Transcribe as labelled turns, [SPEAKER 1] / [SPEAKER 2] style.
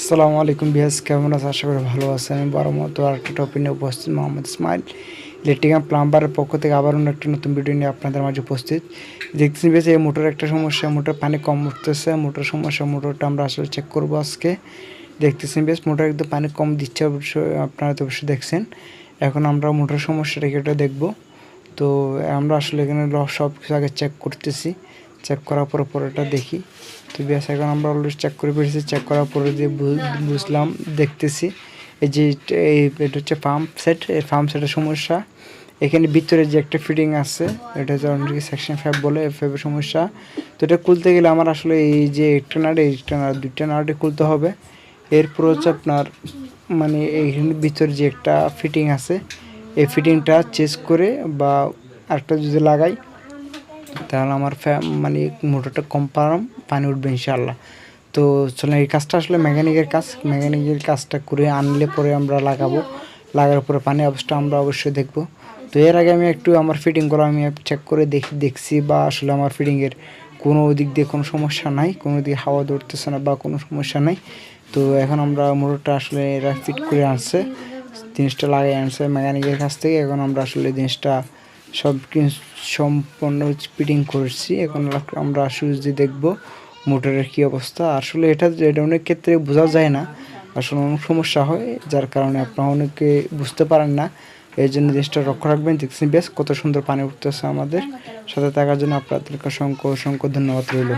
[SPEAKER 1] আসসালামু আলাইকুম বিহাস, কেমন আছে? আশা করি ভালো আছে আমি বড় মতো আরেকটা টপিক নিয়ে উপস্থিত মোহাম্মদ ইসমাইল ইলেকট্রিক প্লাম্বারের পক্ষ থেকে আবার অন্য একটা নতুন ভিডিও নিয়ে আপনাদের মাঝে উপস্থিত। দেখতেছি বেশ এই মোটর একটা সমস্যা, মোটর পানি কম উঠতেছে, মোটর সমস্যা, মোটরটা আমরা আসলে চেক করব আজকে। দেখতেছেন বেশ মোটর একদম পানি কম দিচ্ছে অবশ্যই আপনারা তো অবশ্যই দেখছেন। এখন আমরা মোটর সমস্যাটা এটা দেখব। তো আমরা আসলে এখানে সব কিছু আগে চেক করতেছি। চেক করার পর পর পরেটা দেখি। তো ব্যাস, এখন আমরা অলরেডি চেক করে পেরেছি চেক করার পরে যে বুঝলাম, দেখতেছি। এই যে এটা- এই, এটা হচ্ছে পাম্প সেট এই পাম্প সেটের সমস্যা। এখানে ভিতরে যে একটা ফিটিং আছে, এটা হচ্ছে সেকশন ফাইভ বলে ফাইভের সমস্যা। তো এটা খুলতে গেলে আমার আসলে এই যে একটা নাট এই একটা নাট দুইটা নাটে খুলতে হবে। এরপর হচ্ছে আপনার মানে এইখানে ভিতরে যে একটা ফিটিং আছে, এই ফিটিংটা চেঞ্জ করে বা আরেকটা যদি লাগাই তাহলে আমার মানে মোটরটা কম পারাম, পানি উঠবে ইনশাল্লাহ তো চলে এই কাজটা আসলে মেকানিকের কাজ। মেকানিকের কাজটা করে আনলে পরে আমরা লাগাবো। লাগার পরে পানি অবস্থা আমরা অবশ্যই দেখব। তো এর আগে আমি একটু আমার ফিটিং করা আমি চেক করে দেখি, দেখছি বা আসলে আমার ফিটিংয়ের কোনো দিক দিয়ে কোনো সমস্যা নাই, কোনো দিকে হাওয়া ধরতেছে না বা কোনো সমস্যা নাই। তো এখন আমরা মোটরটা আসলে এরা ফিট করে আনছে, জিনিসটা লাগিয়ে আনছে মেকানিকের কাছ থেকে। এখন আমরা আসলে জিনিসটা সব সম্পূর্ণ ফিটিং করছি। এখন আমরা সুইচ যে দেখব মোটরের কি অবস্থা। আসলে এটা এটা অনেক ক্ষেত্রে বোঝা যায় না। আসলে অনেক সমস্যা হয়, যার কারণে আপনারা অনেকে বুঝতে পারেন না। এই জন্য জিনিসটা লক্ষ্য রাখবেন, দেখছেন বেশ কত সুন্দর পানি উঠতেছে আমাদের। সাথে থাকার জন্য আপনাদেরকে অসংখ্য অসংখ্য ধন্যবাদ রইল।